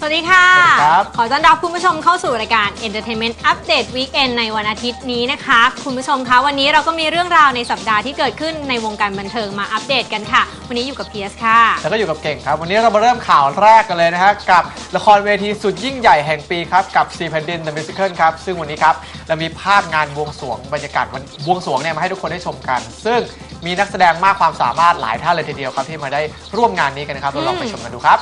สวัสดีค่ะ สวัสดีครับ ขอต้อนรับคุณผู้ชมเข้าสู่รายการ Entertainment Update Weekend ในวันอาทิตย์นี้นะคะ คุณผู้ชมคะวันนี้เราก็มีเรื่องราวในสัปดาห์ที่เกิดขึ้นในวงการบันเทิงมาอัปเดตกันค่ะ วันนี้อยู่กับเพียสค่ะ แล้วก็อยู่กับเก่งครับ วันนี้เรามาเริ่มข่าวแรกกันเลยนะฮะกับละครเวทีสุดยิ่งใหญ่แห่งปีครับ กับซีแผ่นดิน The Musical ครับ ซึ่งวันนี้ครับเรามีภาพงานบวงสรวงบรรยากาศวันบวงสรวงเนี่ยมาให้ทุกคนได้ชมกัน ซึ่งมีนักแสดงมากความสามารถหลายท่านเลยทีเดียวครับที่มาได้ร่วมงานนี้กันนะครับเราลองไปชมกันดูครับ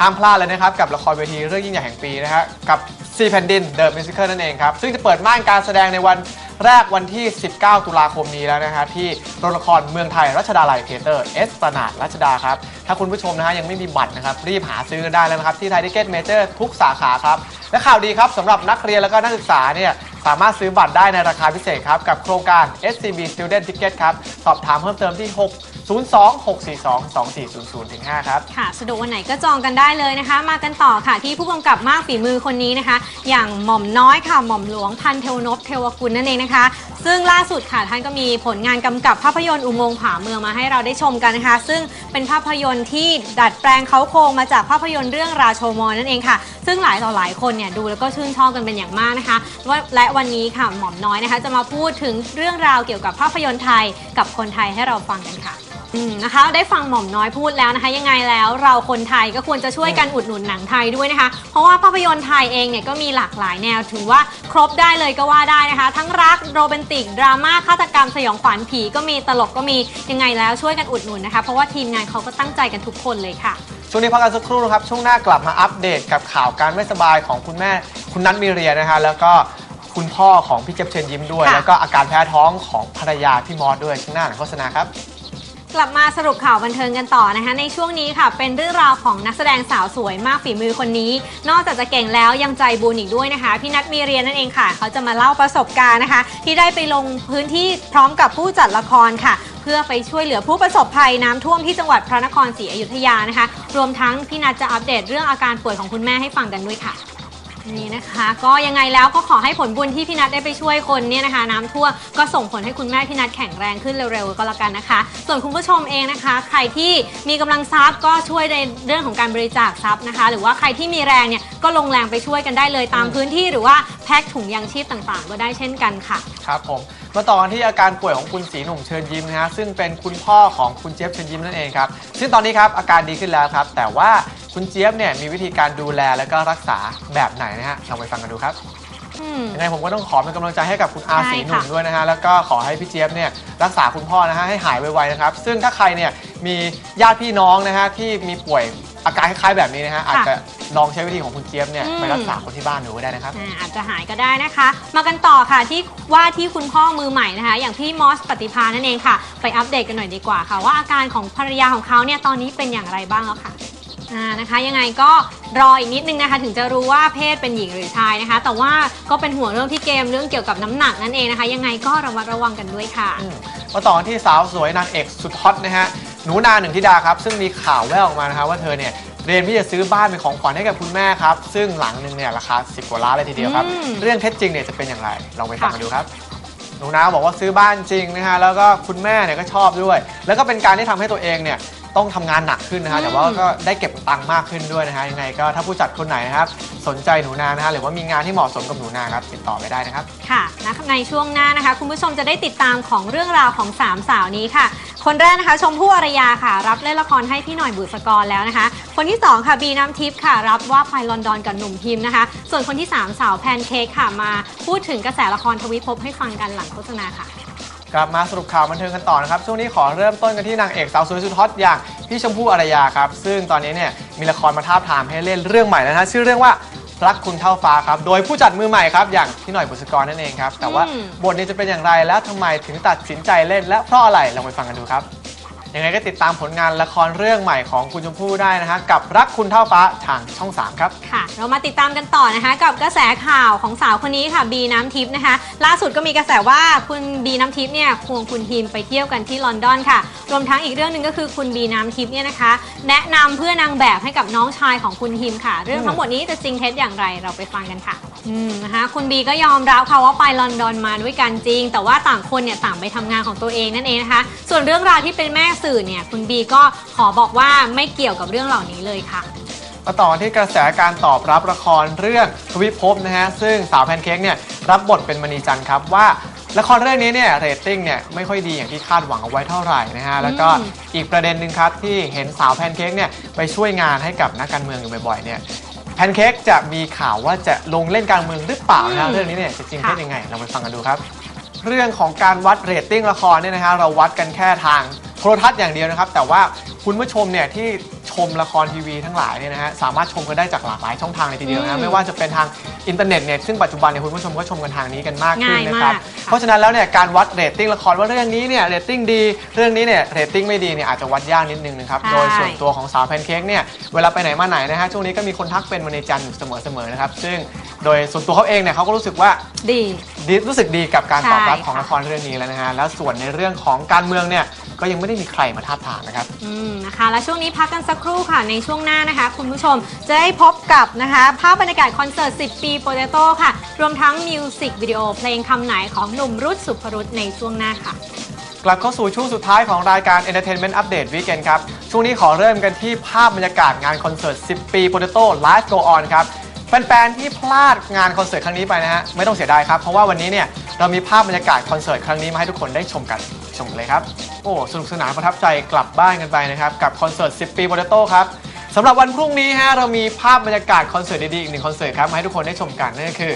ห้ามพลาดเลยนะครับ กับละครเวทีเรื่องยิ่งใหญ่แห่งปีนะฮะกับซีแผ่นดิน The Musical นั่นเองครับ ซึ่งจะเปิดม่านการแสดงในวันแรกวันที่ 19 ตุลาคมนี้แล้วนะฮะที่โรงละครเมืองไทยรัชดาลัยเทเตอร์เอสปนาดรัชดาครับ ถ้าคุณผู้ชมนะฮะยังไม่มีบัตรนะครับ รีบหาซื้อกันได้แล้วนะครับ ที่ไทยทิเก็ตเมเจอร์ทุกสาขาครับ และข่าวดีครับสำหรับนักเรียนแล้วก็นักศึกษาเนี่ย สามารถซื้อบัตรได้ในราคาพิเศษครับ กับโครงการ SCB Student Ticket ครับ สอบถามเพิ่มเติมที่ 6 02 642 2400ถึง5ครับ ค่ะสะดวกวันไหนก็จองกันได้เลยนะคะ มากันต่อค่ะที่ผู้กำกับมากฝีมือคนนี้นะคะ อย่างหม่อมน้อยค่ะหม่อมหลวงพันเทวนพเทวกุลนั่นเองนะคะ ซึ่งล่าสุดค่ะท่านก็มีผลงานกำกับภาพยนตร์อุโมงค์ผาเมืองมาให้เราได้ชมกันนะคะ ซึ่งเป็นภาพยนตร์ที่ดัดแปลงเขาโครงมาจากภาพยนตร์เรื่องราโชมอนนั่นเองค่ะ ซึ่งหลายต่อหลายคนเนี่ยดูแล้วก็ชื่นชอบกันเป็นอย่างมากนะคะว่าและวันนี้ค่ะหม่อมน้อยนะคะ จะมาพูดถึงเรื่องราวเกี่ยวกับภาพยนตร์ไทยกับคนไทยให้เราฟังกันค่ะอืมนะคะ ได้ฟังหม่อมน้อยพูดแล้วนะคะ ยังไงแล้วเราคนไทยก็ควรจะช่วยกันอุดหนุนหนังไทยด้วยนะคะ เพราะว่าภาพยนตร์ไทยเองเนี่ยก็มีหลากหลายแนวถือว่าครบได้เลยก็ว่าได้นะคะ ทั้งรักโรแมนติก ดราม่าฆาตกรรมสยองขวัญผีก็มีตลกก็มียังไงแล้วช่วยกันอุดหนุนนะคะ เพราะว่าทีมงานเขาก็ตั้งใจกันทุกคนเลยค่ะ ช่วงนี้พักกันสักครู่นะครับ ช่วงหน้ากลับมาอัปเดตกับข่าวการไม่สบายของคุณแม่คุณนัทมีเรียนะฮะแล้วก็ คุณพ่อของพี่เจ็บเชิญยิ้มด้วย ค่ะ แล้วก็อาการแพ้ท้องของภรรยาพี่มอสด้วยช่วงหน้าหนังโฆษณาครับ กลับมาสรุปข่าวบันเทิงกันต่อนะคะ ในช่วงนี้ค่ะ เป็นเรื่องราวของนักแสดงสาวสวยมากฝีมือคนนี้ นอกจากจะเก่งแล้วยังใจบุญอีกด้วยนะคะ พี่นัทมีเรียนนั่นเองค่ะ เขาจะมาเล่าประสบการณ์นะคะ ที่ได้ไปลงพื้นที่พร้อมกับผู้จัดละครค่ะ เพื่อไปช่วยเหลือผู้ประสบภัยน้ำท่วมที่จังหวัดพระนครศรีอยุธยานะคะ รวมทั้งพี่นัทจะอัปเดตเรื่องอาการป่วยของคุณแม่ให้ฟังกันด้วยค่ะ นี่นะคะ ก็ยังไงแล้วก็ขอให้ผลบุญที่พี่นัทได้ไปช่วยคนเนี่ยนะคะ น้ำท่วมก็ส่งผลให้คุณแม่พี่นัทแข็งแรงขึ้นเร็วๆก็แล้วกันนะคะ ส่วนคุณผู้ชมเองนะคะ ใครที่มีกำลังทรัพย์ก็ช่วยในเรื่องของการบริจาคทรัพย์นะคะ หรือว่าใครที่มีแรงเนี่ยก็ลงแรงไปช่วยกันได้เลยตามพื้นที่หรือว่าแพ็คถุงยางชีพต่างๆ ก็ได้เช่นกันค่ะ ครับผมมาต่อกันที่อาการป่วยของคุณสีหนุ่มเชิญยิ้มนะฮะซึ่งเป็นคุณพ่อของคุณเจี๊ยบเชิญยิ้มนั่นเองครับซึ่งตอนนี้ครับอาการดีขึ้นแล้วครับ แต่ว่า คุณเจี๊ยบเนี่ยมีวิธีการดูแลแล้วก็รักษาแบบไหนนะฮะลองไปฟังกันดูครับอืม ยังไงผมก็ต้องขอเป็นกำลังใจให้กับคุณอาใช่สีหนุ่มค่ะ ด้วยนะฮะแล้วก็ขอให้พี่เจี๊ยบเนี่ยรักษาคุณพ่อนะฮะให้หายไวๆนะครับ ซึ่งถ้าใครเนี่ยมีญาติพี่น้องนะฮะที่มีป่วยอาการคล้ายๆแบบนี้นะฮะอาจจะลองใช้วิธีของคุณเจี๊ยบเนี่ยไปรักษาคนที่บ้านดูก็ได้นะครับ อ่าอาจจะหายก็ได้นะคะ มากันต่อค่ะที่ว่าที่คุณพ่อมือใหม่นะคะ อย่างพี่มอสปฏิภานั่นเองค่ะ ไปอัปเดตกันหน่อยดีกว่าค่ะ ว่าอาการของภรรยาของเขาเนี่ยตอนนี้เป็นอย่างไรบ้างแล้วค่ะ อ่านะคะยังไงก็รออีกนิดนึงนะคะ ถึงจะรู้ว่าเพศเป็นหญิงหรือชายนะคะ แต่ว่าก็เป็นห่วงเรื่องที่เกมเรื่องเกี่ยวกับน้ำหนักนั่นเองนะคะ ยังไงก็ระมัดระวังกันด้วยค่ะ อืมมาต่อกันที่สาวสวยนางเอกสุดฮอตนะฮะหนูนาหนึ่งธิดาครับ ซึ่งมีข่าวแว่วออกมานะฮะว่าเธอเนี่ยเตรียมที่จะซื้อบ้านเป็นของขวัญให้กับคุณแม่ครับ ซึ่งหลังหนึ่งเนี่ยราคา 10 กว่าล้านเลยทีเดียวครับ อืม เรื่องเท็จจริงเนี่ยจะเป็นอย่างไรลองไปฟังค่ะกันดูครับ หนูนาบอกว่าซื้อบ้านจริงนะฮะแล้วก็คุณแม่เนี่ยก็ชอบด้วย แล้วก็เป็นการที่ทำให้ตัวเองเนี่ย ต้องทำงานหนักขึ้นนะฮะแต่ว่าก็ได้เก็บตังค์มากขึ้นด้วยนะฮะยังไงก็ถ้าผู้จัดคนไหนนะครับสนใจหนูนานะฮะหรือว่ามีงานที่เหมาะสมกับหนูนาครับติดต่อไปได้นะครับ ค่ะนะคะในช่วงหน้านะคะ คุณผู้ชมจะได้ติดตามของเรื่องราวของสามสาวนี้ค่ะ คนแรกนะคะ ชมพู่อารยาค่ะ รับเล่นละครให้พี่หน่อยบุษกรแล้วนะคะ คนที่2ค่ะบีน้ำทิพย์ค่ะ รับว่าไปลอนดอนกับหนุ่มพิมพ์นะคะ ส่วนคนที่3สาวแพนเค้กค่ะมาพูดถึงกระแสละครทวิภพให้ฟังกันหลังโฆษณาค่ะ กลับมาสรุปข่าวบันเทิงกันต่อนะครับ ช่วงนี้ขอเริ่มต้นกันที่นางเอกสาวสวยสุดฮอตอย่างพี่ชมพู่อารยาครับ ซึ่งตอนนี้เนี่ยมีละครมาท้าบทามให้เล่นเรื่องใหม่แล้วนะฮะชื่อเรื่องว่ารักคุณเท่าฟ้าครับ โดยผู้จัดมือใหม่ครับ อย่างพี่หน่อยบุษกรนั่นเองครับ แต่ว่าอืมบทนี้จะเป็นอย่างไรและทำไมถึงตัดสินใจเล่น และเพราะอะไรลองไปฟังกันดูครับ ยังไงก็ติดตามผลงานละครเรื่องใหม่ของคุณชมพู่ได้นะฮะกับรักคุณเท่าฟ้าทางช่อง 3 ครับ ค่ะ เรามาติดตามกันต่อนะคะ กับกระแสข่าวของสาวคนนี้ค่ะบีน้ำทิพย์นะคะ ล่าสุดก็มีกระแสว่าคุณบีน้ำทิพย์เนี่ยควงคุณทีมไปเที่ยวกันที่ลอนดอนค่ะ รวมทั้งอีกเรื่องหนึ่งก็คือคุณบีน้ำทิพย์เนี่ยนะคะ แนะนำเพื่อนางแบบให้กับน้องชายของคุณทีมค่ะ เรื่องทั้งหมดนี้จะจริงเท็จอย่างไรเราไปฟังกันค่ะ อืมนะคะคุณบีก็ยอมรับค่ะว่าไปลอนดอนมาด้วยกันจริง แต่ว่าต่างคนเนี่ยต่างไปทำงานของตัวเองนั่นเองนะคะ ส่วนเรื่องราวที่เป็นแม่สื่อเนี่ยคุณบีก็ขอบอกว่าไม่เกี่ยวกับเรื่องเหล่านี้เลยค่ะ มาต่อกันที่กระแสการตอบรับละครเรื่องทวิภพนะฮะซึ่งสาวแพนเค้กเนี่ยรับบทเป็นมณีจันทร์ครับว่าละครเรื่องนี้เนี่ยเรตติ้งเนี่ยไม่ค่อยดีอย่างที่คาดหวังเอาไว้เท่าไหร่นะฮะแล้วก็อืม อีกประเด็นหนึ่งครับที่เห็นสาวแพนเค้กเนี่ยไปช่วยงานให้กับนักการเมืองอยู่บ่อยๆเนี่ย แพนเค้กจะมีข่าวว่าจะลงเล่นการเมืองหรือเปล่านะฮะอืมเรื่องนี้เนี่ยจะจริงค่ะเท็จยังไง เราไปฟังกันดูครับ เรื่องของการวัดเรตติ้งละครเนี่ยนะฮะเราวัดกันแค่ทางโทรทัศน์อย่างเดียวนะครับ แต่ว่าคุณผู้ชมเนี่ยที่ช มละครทีวีทั้งหลายเนี่ยนะฮะสามารถชมกันได้จากหลากหลายช่องทางเลยทีเดียวนะอืฮะมไม่ว่าจะเป็นทางอินเทอร์เน็ตเนี่ยซึ่งปัจจุบันเนี่ยคุณผู้ชมก็ชมกันทางนี้กันมากขึ้นง่ายนะครับมากค่ะเพราะฉะนั้นแล้วเนี่ยการวัดเรตติ้งละครว่าเรื่องนี้เนี่ยเรตติ้งดีเรื่องนี้เนี่ยเรตติ้งไม่ดีเนี่ยอาจจะวัดยากนิดนึงนะครับใช่โดยส่วนตัวของสาวแพนเค้กเนี่ยเวลาไปไหนมาไหนนะฮะช่วงนี้ก็มีคนทักเป็นมณีจันทร์อยู่เสมอๆนะครับซึ่งโดยส่วนตัวเขาเองเนี่ยเขาก็รู้สึกว่า ดี ดีรู้สึกดีกับการตอบรับใช่ของค่ะละครเรื่องนี้แล้วนะฮะ แล้วส่วนในเรื่องของการเมืองเนี่ย ก็ยังไม่ได้มีใครมาท้าบทามนะครับ อืมนะคะ และช่วงนี้พักกันสักครู่ค่ะ ในช่วงหน้านะคะ คุณผู้ชมจะได้พบกับนะคะ ภาพบรรยากาศคอนเสิร์ต 10 ปีโปเตโต้ค่ะ รวมทั้งมิวสิกวิดีโอเพลงคำไหนของหนุ่มรุดสุภรุษในช่วงหน้าค่ะ กลับเข้าสู่ช่วงสุดท้ายของรายการ Entertainment Update Weekend ครับ ช่วงนี้ขอเริ่มกันที่ภาพบรรยากาศงานคอนเสิร์ต 10 ปี Potato Live Go On ครับแฟนๆที่พลาดงานคอนเสิร์ตครั้งนี้ไปนะฮะไม่ต้องเสียดายครับเพราะว่าวันนี้เนี่ยเรามีภาพบรรยากาศคอนเสิร์ตครั้งนี้มาให้ทุกคนได้ชมกัน ชมเลยครับ โอ้ สนุกสนานประทับใจกลับบ้านกันไปนะครับ กับคอนเสิร์ต 10 ปี Potato ครับสำหรับวันพรุ่งนี้ฮะเรามีภาพบรรยากาศคอนเสิร์ตดีๆ อีกหนึ่งคอนเสิร์ตครับ มาให้ทุกคนได้ชมกันนั่นก็คือ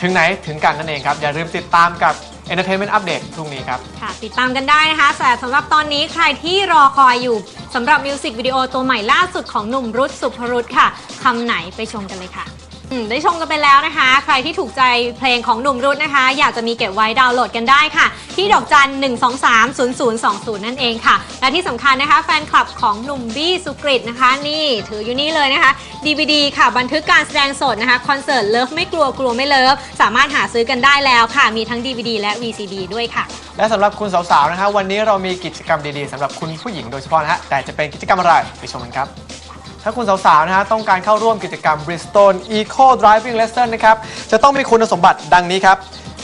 ถึงไหนถึงกันนั่นเองครับ อย่าลืมติดตามกับ Entertainment Update พรุ่งนี้ครับ ค่ะติดตามกันได้นะคะแต่สำหรับตอนนี้ใครที่รอคอยอยู่สำหรับมิวสิกวิดีโอตัวใหม่ล่าสุดของหนุ่มรุดสุภรุษค่ะคำไหนไปชมกันเลยค่ะ อืมได้ชมกันไปแล้วนะคะ ใครที่ถูกใจเพลงของหนุ่มรุดนะคะ อยากจะมีเก็บไว้ดาวน์โหลดกันได้ค่ะ ที่ดอกจัน 1 2 3 0 0 2 0 นั่นเองค่ะ และที่สำคัญนะคะ แฟนคลับของหนุ่มบี้สุกริตนะคะ นี่ถืออยู่นี่เลยนะคะ DVD ค่ะ บันทึกการแสดงสดนะคะ คอนเสิร์ตเลิฟไม่กลัวกลัวไม่เลิฟ สามารถหาซื้อกันได้แล้วค่ะ มีทั้ง DVD และ VCD ด้วยค่ะ และสำหรับคุณสาวๆ นะฮะวันนี้เรามีกิจกรรมดีๆสำหรับคุณผู้หญิงโดยเฉพาะนะฮะแต่จะเป็นกิจกรรมอะไรไปชมกันครับ ถ้าคุณสาวๆนะฮะต้องการเข้าร่วมกิจกรรม Bristol Eco Driving Lesson นะครับ จะต้องมีคุณสมบัติดังนี้ครับ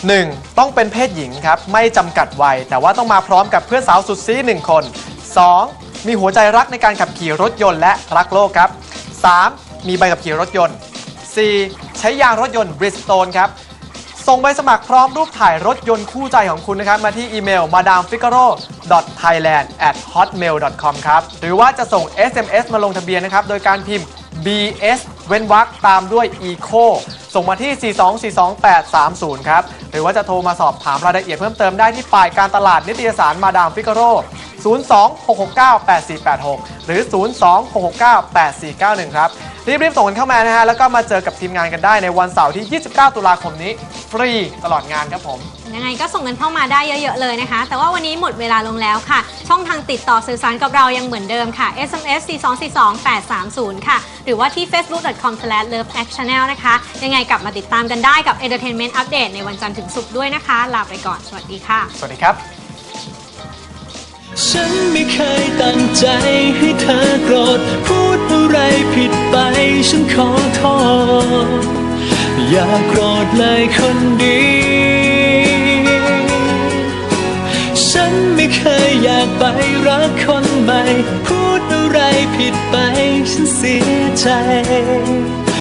1. ต้องเป็นเพศหญิงครับ ไม่จำกัดวัย แต่ว่าต้องมาพร้อมกับเพื่อนสาวสุดซีหนึ่งคน 2. มีหัวใจรักในการขับขี่รถยนต์และรักโลกครับ 3. มีใบขับขี่รถยนต์ 4. ใช้ยางรถยนต์ Bridgestone ครับ ส่งใบสมัครพร้อมรูปถ่ายรถยนต์คู่ใจของคุณนะครับ มาที่อีเมล madamfigaro.thailand@hotmail.com ครับ หรือว่าจะส่ง SMS มาลงทะเบียนนะครับ โดยการพิมพ์ BS เว้นวรรคตามด้วย Eco ส่งมาที่ 4242830 ครับ หรือว่าจะโทรมาสอบถามรายละเอียดเพิ่มเติมได้ที่ฝ่ายการตลาดนิตยสารมาดามฟิกาโร 026698486 หรือ 026698491 ครับ รีบๆส่งกันเข้ามานะฮะ แล้วก็มาเจอกับทีมงานกันได้ในวันเสาร์ที่ 29 ตุลาคมนี้ ฟรีตลอดงานครับผม ยังไงก็ส่งกันเข้ามาได้เยอะๆเลยนะคะ แต่ว่าวันนี้หมดเวลาลงแล้วค่ะ ช่องทางติดต่อสื่อสารกับเรายังเหมือนเดิมค่ะ SMS 4242830 ค่ะ หรือว่าที่ facebook.com/loveacchannel นะคะ ยังไงกลับมาติดตามกันได้กับ Entertainment Update ในวันจันทร์ถึงศุกร์ด้วยนะคะ ลาไปก่อน สวัสดีค่ะ สวัสดีครับ ฉันไม่เคยตั้งใจให้เธอโกรธ พูดอะไรผิดไปฉันขอโทษ อย่าโกรธเลยคนดี ฉันไม่เคยอยากไปรักคนใหม่ พูดอะไรผิดไปฉันเสียใจ